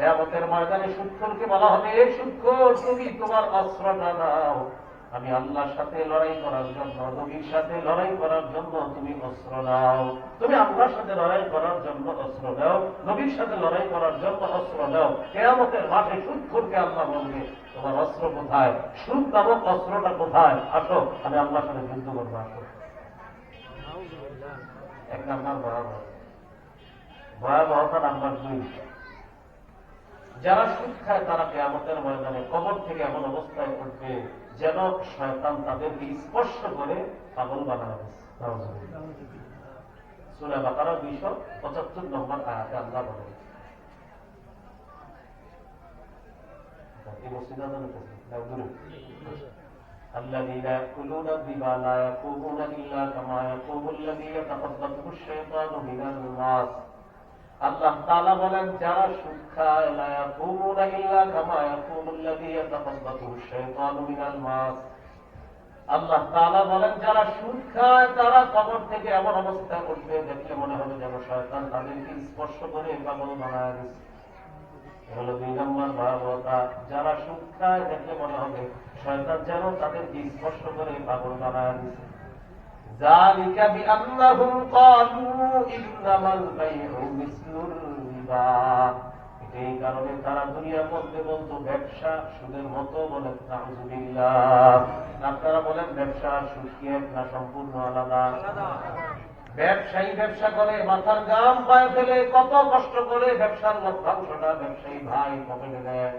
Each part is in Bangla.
কেয়ামতের ময়দানে সুক্ষরকে বলা হবে এ সুক্ষর তুমি তোমার অস্ত্রটা দাও। আমি আল্লাহর সাথে লড়াই করার জন্য নবীর সাথে লড়াই করার জন্য তুমি অস্ত্র দাও। তুমি আল্লাহর সাথে লড়াই করার জন্য অস্ত্র দাও। নবীর সাথে লড়াই করার জন্য অস্ত্র দাও। কেয়ামতের মাঠে সুক্ষরকে আল্লাহ বলবে, তোমার অস্ত্র কোথায়? সুখ নামক অস্ত্রটা কোথায়? আসো, আমি আল্লাহর সাথে যুদ্ধ করব, আসো। এক নাম্বার ভয়াবহ। ভয়াবহতা নাম্বার দুই। যারা সুদ খায় তারা কেয়ামতের ময়দানে কবর থেকে এমন অবস্থায় উঠবে যেন শয়তান তাদেরকে স্পর্শ করে পাগল বানানো সুরা বাকারা দুইশো পঁচাত্তর নম্বর আয়াতে আল্লাহ বলে এই মসজিদে আজান হইতেছে, না দূরে? الذين يأكلون الربا لا يقومون إلا كما يقوم الذي يتخبطه الشيطان من الماس আল্লাহ তাআলা বলেন, যারা আল্লাহ তাআলা বলেন, যারা সুদ খায়, তারা কবর থেকে এমন অবস্থায় উঠবে দেখলে মনে হবে যেন শয়তান তাদেরকে স্পর্শ করে পাগল বানায় হলো দুই নম্বর ভয়াবহতা যারা সুদ খায়, দেখলে মনে হবে শয়তান যেন তাদেরকে স্পর্শ করে পাগল বানায় ذلك بأنهم قالوا إنما البيع مثل الربا এই কারণে তারা দুনিয়ার মধ্যে বলতো ব্যবসা সুদের মতো বলে নাউজুবিল্লাহ আপনারা বলেন ব্যবসা আর সুদ কি এক না সম্পূর্ণ আলাদা ব্যবসায়ী ব্যবসা করে মাথার গাম পায়ে ফেলে কত কষ্ট করে ব্যবসার লভ্যাংশটা ব্যবসায়ী ভাই পকেটে দেয়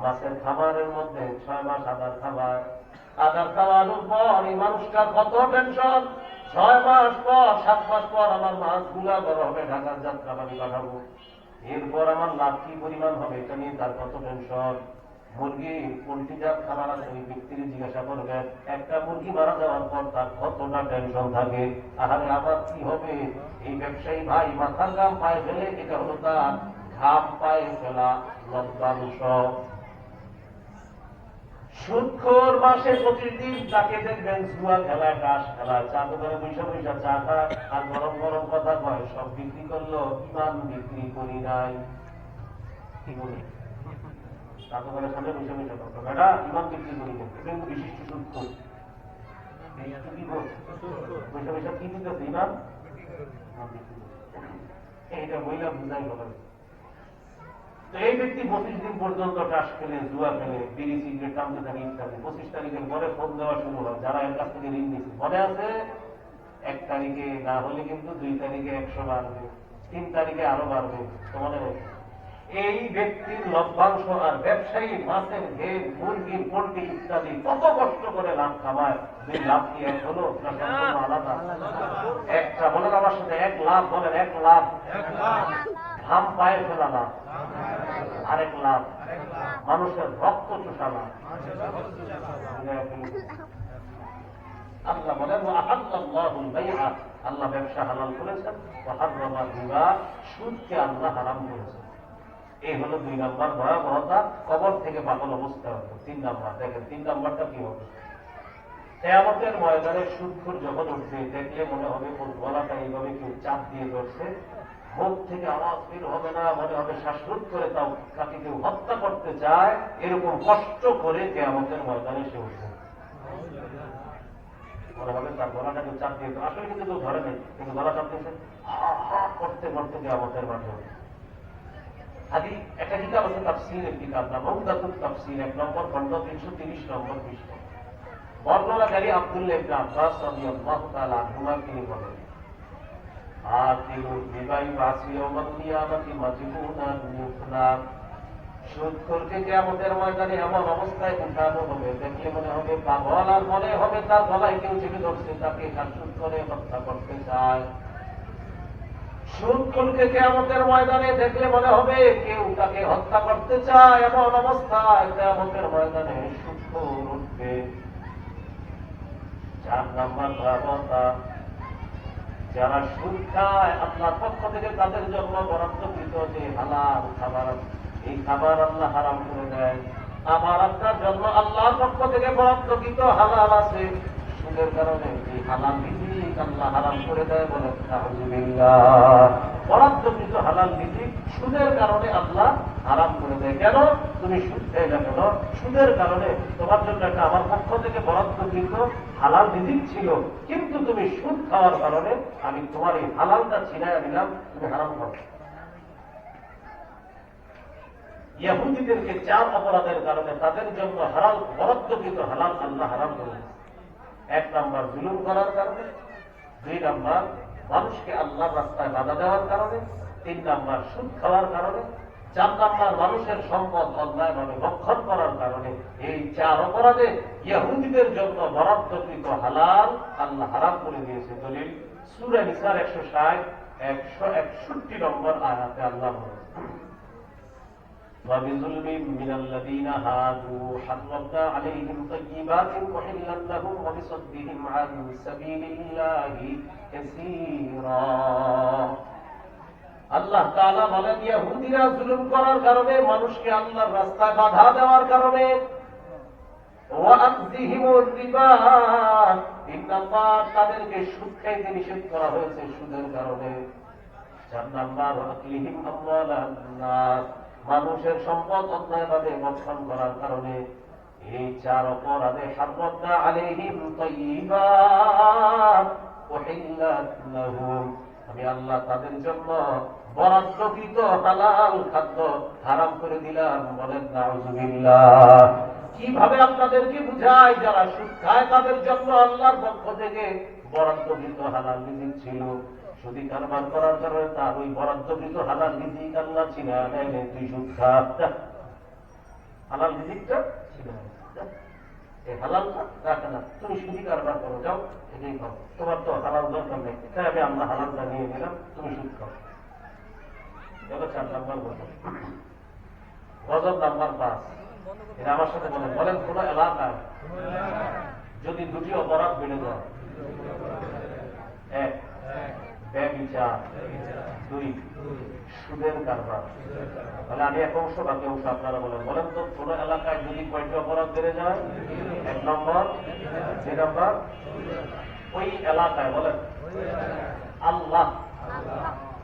মাছের খাবারের মধ্যে ছয় মাস আদার খাবার আদার খাওয়ানোর পর এই মানুষটার কত টেনশন ছয় মাস পর, সাত মাস পর আমার মাছগুলা বড় হবে ঢাকার যাত্রা বাড়ি পাঠাবো এরপর আমার লাভ কি পরিমাণ হবে, এটা নিয়ে তার কত টেনশন মুরগি, পোল্ট্রি জাত খাবার আছে, ওই ব্যক্তির জিজ্ঞাসা করবেন একটা মুরগি মারা যাওয়ার পর তার কতটা টেনশন থাকে? আহারে, আবার কি হবে? এই ব্যবসায়ী ভাই মাথার গাম পায়ে ফেলে, এটা হলো তার ঘাম পায়ে ফেলা লব্ধাংশ সুদখোর মাসে প্রতিদিন তাকে দেখবেন জুয়া খেলা কাশ খেলা, চা দোকানে বৈশা বৈশা চা খায় আর গরম গরম কথা কয়, সব বিক্রি করল, ইমান বিক্রি করি নাই। করি করে। এইটা মহিলা বুঝাই কথা এই ব্যক্তি পঁচিশ দিন পর্যন্ত টাস খেলে জুয়া খেলে বিড়ি, সিগারেট টানতে থাকে ইত্যাদি পঁচিশ তারিখের পরে ফোন দেওয়া শুরু হয়। যারা এর কাছ থেকে ঋণ নিচ্ছে মনে আছে? এক তারিখে না হলে কিন্তু দুই তারিখে একশো বাড়বে, তিন তারিখে আরও বাড়বে মনে রেখো এই ব্যক্তির লভ্যাংশ আর ব্যবসায়ী, মাছের ঘের মুরগি, পোল্ট্রি ইত্যাদি কত কষ্ট করে লাভ কামায়? দুই লাভ কি এক হলো? আলাদা। একটা বলেন আমার সাথে, এক লাভ বলেন এক লাভ। ঘাম পায়ে ফেলা লাভ আরেক লাভ মানুষের রক্ত চোষা লাভ আল্লাহ বলেন আল্লাহ ব্যবসা হালাল করেছেন। সুদকে আল্লাহ হারাম করেছেন। এই হলো দুই নাম্বার ভয়াবহতা। কবর থেকে পাগল অবস্থা হবে। তিন নাম্বার। দেখেন তিন নাম্বারটা কি হবে? কেয়ামতের ময়দানে সুদখুর যখন উঠবে। দেখলে মনে হবে গলাটা এইভাবে কেউ চাপ দিয়ে ধরছে। মুখ থেকে আওয়াজ বের হবে না, মনে হবে শ্বাসরোধ করে তাও তাকে কেউ হত্যা করতে চায়, এরকম কষ্ট করে কেয়ামতের ময়দানে সে উঠবে হবে এক নম্বর তিনশো নম্বর বর্ণনাকারী আব্দুল্লাহ তিনি বলেন কিয়ামতের ময়দানে এমন অবস্থায় উঠানো হবে দেখলে মনে হবে পাগল আর মনে হবে তার গলায় কেউ ধরছে তাকে করে হত্যা করতে চায় ময়দানে দেখলে মনে হবে কেউ তাকে হত্যা করতে চায় এমন অবস্থায় কিয়ামতের ময়দানে সুদখোর উঠবে চার নাম্বার যারা সুদ খায় আপনার পক্ষ থেকে তাদের জন্য বরাদ্দকৃত যে হালাল খাবার এই খাবার আল্লাহ হারাম করে দেয়। আমার আপনার জন্য আল্লাহর পক্ষ থেকে বরাদ্দকৃত হালাল আছে। সুদের কারণে এই হালাল বিধি আল্লাহ হারাম করে দেয় বলে বরাদ্দকৃত হালাল বিধি সুদের কারণে আল্লাহ হারাম করে দেয় কেন? তুমি সুদের কারণে তোমার জন্য একটা আমার পক্ষ থেকে বরাদ্দকৃত হালাল ছিল। কিন্তু তুমি সুদ খাওয়ার কারণে আমি তোমার এই হালালটা দিলাম তুমি হারাম ইয়াহুদিদেরকে চার অপরাধের কারণে তাদের জন্য হারাল বরাদ্দকৃত হালাল, আল্লাহ হারাম করে এক নাম্বার জুলুম করার কারণে, দুই নাম্বার মানুষকে আল্লাহর রাস্তায় বাধা দেওয়ার কারণে, তিন নাম্বার সুদ খাওয়ার কারণে চার নাম্বার মানুষের সম্পদ অন্যায়ভাবে রক্ষণ করার কারণে এই চার অপরাধে ইহুদিদের জন্য বরাদ্দকৃত হালাল আল্লাহ হারাম করে দিয়েছে দলিল সুরে নিসার একশো ষাট একশো একষট্টি নম্বর আয়াতে আল্লাহ বলেছে وبظلم من الذين هادوا حرمنا عليهم طيبات أحلت لهم وبصدهم عن سبيل الله كثيرا আল্লাহ তাআলা বলেন ইহুদিরা জুলুম করার কারণে, মানুষকে আল্লাহর রাস্তায় বাধা দেওয়ার কারণে তাদেরকে সুদ খাইতে নিষেধ করা হয়েছে সুদের কারণে। মানুষের সম্পদ অন্যায়ভাবে বক্ষণ করার কারণে, এই চার অপরাধে আলাইহিম তাইয়্যিবাত আমি আল্লাহ তাদের জন্য বরাদ্দকৃত হালাল খাদ্য হারাম করে দিলাম। বলেন, নাউজুবিল্লাহ। কীভাবে আপনাদেরকে বুঝায় যারা খায়, তাদের জন্য আল্লাহর পক্ষ থেকে বরাদ্দকৃত হালাল রিজিক ছিল। সুদি কারবার করার কারণে তার ওই বরাদ্দকৃত হালাল রিজিক আল্লাহ ছিল তুই সুদ হালাল রিজিকটা ছিল। হালালটা না। তুমি সুদি কারবার করো, যাও, এটাই খাও তোমার তো হালাল দরকার নেই। তাই আমি আল্লাহ হালালটা নিয়ে নিলাম, তুমি সুদ এবার চার নাম্বার গজব নাম্বার পাঁচ। এটা আমার সাথে বলেন। বলেন, কোন এলাকায় যদি দুটি অপরাধ বেড়ে যায়। এক আপনারা বলেন। বলেন তো, কোন এলাকায় যদি কয়টি অপরাধ বেড়ে যায়? এক নম্বর, দুই নম্বর। ওই এলাকায় বলেন। আল্লাহ।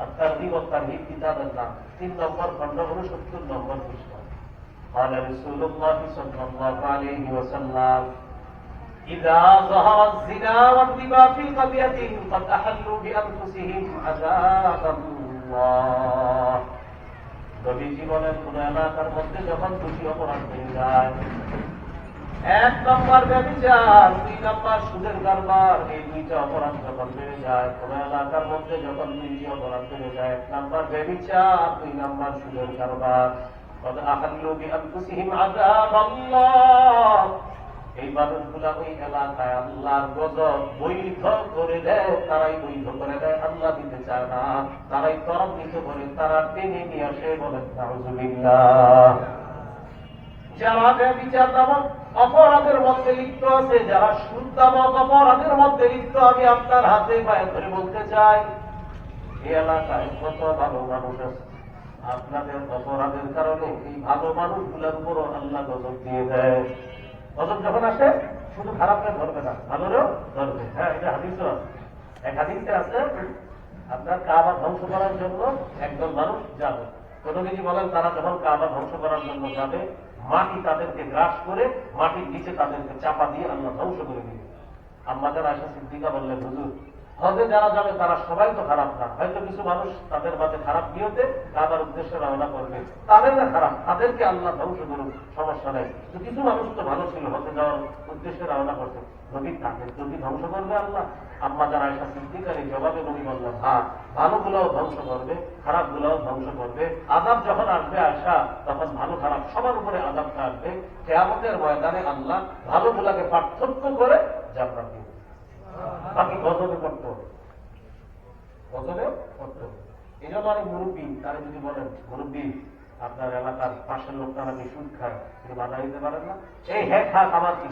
আর তার দিবস তার হিট কিতাবের নাম তিন নম্বর খন্ড উনসত্তর নম্বর পৃষ্ঠ قال رسول الله صلى الله عليه وسلم إذا ظهر الزنا والربا في قرية قد أحلوا بأنفسهم عذاب الله নবীজি বলেন কোন এলাকার মধ্যে যখন দুটি অপরাধ হয়ে যায় এক নম্বর ব্যবচার দুই নম্বর সুদের কারবার, এই দুইটা অপরাধ যখন বেড়ে যায়, কোন এলাকার মধ্যে যখন দুইটি অপরাধ বেড়ে যায়, এক নম্বর ব্যবচার দুই নম্বর সুদের কারবার। এই মানুষগুলা ওই এলাকায় আল্লাহর গজব বৈধ করে দেয়, তারাই বৈধ করে দেয়, আল্লাহ দিতে চায় না। তারাই ত্বরান্বিত করে তারা টেনে নিয়ে আসে বলেন যারা বিচার নামক অপরাধের মধ্যে লিপ্ত আছে, যারা সুদ অপরাধের মধ্যে লিপ্ত, আমি আপনার হাতে পায়ে ধরে বলতে চাই, এই এলাকায় কত ভালো মানুষ আছে। আপনাদের অপরাধের কারণে এই ভালো উপরও আল্লাহ দিয়ে দেয়। যখন আসে, শুধু খারাপকে ধরবে না, ভালোরেও ধরবে। হ্যাঁ এটা হাদিস এক হাদিসে আছে, আপনার কাবা ধ্বংস করার জন্য একজন মানুষ যাবে। কোন কিছু বলেন, তারা যখন কাবা ধ্বংস করার জন্য যাবে মাটি তাদেরকে গ্রাস করে মাটির নিচে তাদেরকে চাপা দিয়ে আল্লাহ ধ্বংস করে দিবে আমাদের আশা সিদ্দিকা বললেন, হুজুর হজে যারা যাবে তারা সবাই তো খারাপ না। হয়তো কিছু মানুষ তাদের মাঝে খারাপ নিয়তে কাবার উদ্দেশ্যে রওনা করবে। তাদের না খারাপ, তাদেরকে আল্লাহ ধ্বংস করুন সমস্যা নেই। কিছু মানুষ তো ভালো ছিল হজে যাওয়ার উদ্দেশ্যে রওনা করছে। নবী তাদের যদি ধ্বংস করবে আল্লাহ, আম্মা যারা এসা সিদ্ধিকারী জবাবে নবী বললেন হ্যাঁ ভালো গুলাও ধ্বংস করবে খারাপ গুলাও ধ্বংস করবে। আদাব যখন আসবে আসা তখন ভালো খারাপ সবার উপরে আদাবটা আসবে। কেয়ামতের ময়দানে আল্লাহ ভালো গুলাকে পার্থক্য করে জান্নাত দিবে। বাকি গজবে করতে হবে। গজবে করতে এই জন্য আমি মুরব্বী, তারা যদি বলেন, মুরব্বী, আপনার এলাকার পাশের লোকটা আমি সুদ খায়। তিনি বাধা দিতে পারেন না। এই হ্যাঁ খাক আমার কি?